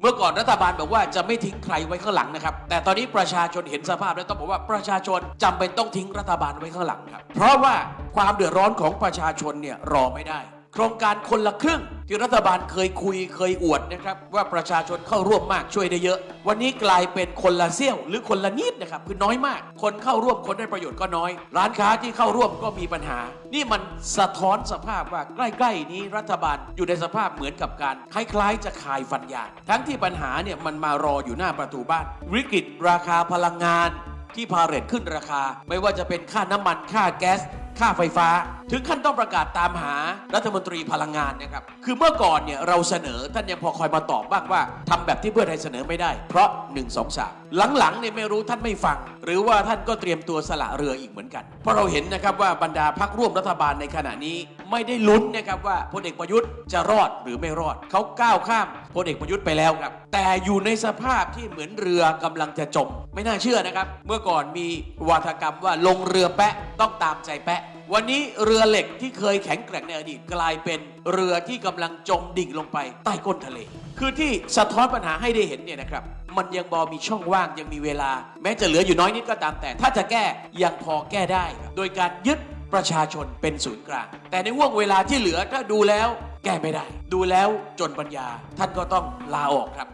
เมื่อก่อนรัฐบาลบอกว่าจะไม่ทิ้งใครไว้ข้างหลังนะครับ แต่ตอนนี้ประชาชนเห็นสภาพแล้วต้องบอกว่าประชาชนจำเป็นต้องทิ้งรัฐบาลไว้ข้างหลังครับ เพราะว่าความเดือดร้อนของประชาชนเนี่ยรอไม่ได้ โครงการคนละครึ่ง ที่รัฐบาลเคยคุยเคยอวดนะครับ ว่าประชาชนเข้าร่วมมากช่วยได้เยอะ วันนี้กลายเป็นคนละเสี้ยว หรือคนละนิดนะครับคือน้อยมาก คนเข้าร่วมคนได้ประโยชน์ก็น้อย ร้านค้าที่เข้าร่วมก็มีปัญหา นี่มันสะท้อนสภาพว่าใกล้ๆนี้รัฐบาลอยู่ในสภาพเหมือนกับการคล้ายๆ จะคายฟันยางทั้งที่ปัญหาเนี่ยมันมารออยู่หน้าประตูบ้าน วิกฤตราคาพลังงาน ที่พาเรทขึ้นราคา ไม่ว่าจะเป็นค่าน้ำมันค่าแก๊ส ค่าไฟฟ้า ถึงขั้นต้องประกาศตามหารัฐมนตรีพลังงานนะครับ คือเมื่อก่อนเนี่ยเราเสนอท่านยังพอคอยมาตอบบ้างว่าทำแบบที่เพื่อไทยเสนอไม่ได้ เพราะ 1 2 3 หลังๆเนี่ยไม่รู้ท่านไม่ฟัง หรือว่าท่านก็เตรียมตัวสละเรืออีกเหมือนกัน เพราะเราเห็นนะครับว่าบรรดาพักร่วมรัฐบาลในขณะนี้ไม่ได้ลุ้นนะครับว่าพลเอกประยุทธ์จะรอดหรือไม่รอด เขาก้าวข้ามพลเอกประยุทธ์ไปแล้วครับ แต่อยู่ในสภาพที่เหมือนเรือกำลังจะจม ไม่น่าเชื่อนะครับ เมื่อก่อนมีวาทกรรมว่าลงเรือแปะต้องตามใจแปะ วันนี้เรือเหล็กที่เคยแข็งแกร่งในอดีตกลายเป็นเรือที่กำลังจมดิ่งลงไปใต้ก้นทะเล คือที่สะท้อนปัญหาให้ได้เห็นเนี่ยนะครับ มันยังบอมีช่องว่างยังมีเวลา แม้จะเหลืออยู่น้อยนิดก็ตามแต่ ถ้าจะแก้ยังพอแก้ได้ โดยการยึดประชาชนเป็นศูนย์กลาง แต่ในห่วงเวลาที่เหลือถ้าดูแล้ว แก้ไม่ได้ ดูแล้วจนปัญญา ท่านก็ต้องลาออกครับ